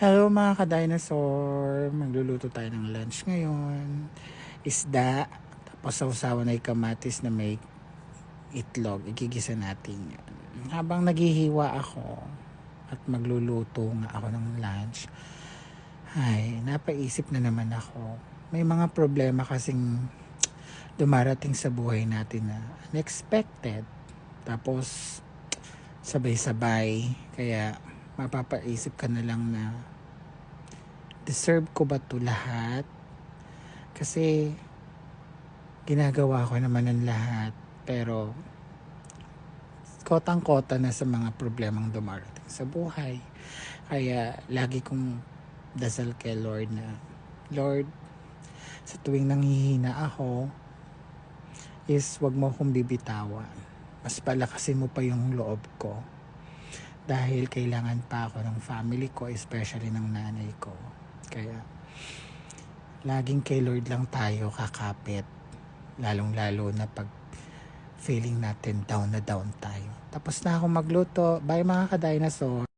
Hello mga ka-dinosaur! Magluluto tayo ng lunch ngayon. Isda, tapos sausawan ay kamatis na may itlog. Igigisa natin yan. Habang naghihiwa ako at magluluto nga ako ng lunch, ay, napaisip na naman ako. May mga problema kasing dumarating sa buhay natin na unexpected. Tapos, sabay-sabay. Kaya, mapapaisip ka na lang na deserve ko ba to lahat? Kasi ginagawa ko naman ng lahat pero kotang-kota na sa mga problemang dumarating sa buhay. Kaya lagi kong dasal kay Lord na Lord, sa tuwing nanghihina ako is wag mo akong bibitawan. Mas palakasin mo pa yung loob ko dahil kailangan pa ako ng family ko, especially ng nanay ko. Kaya, laging kay Lord lang tayo kakapit. Lalong-lalo na pag feeling natin down na down tayo. Tapos na ako magluto. Bye mga ka-dinosaur.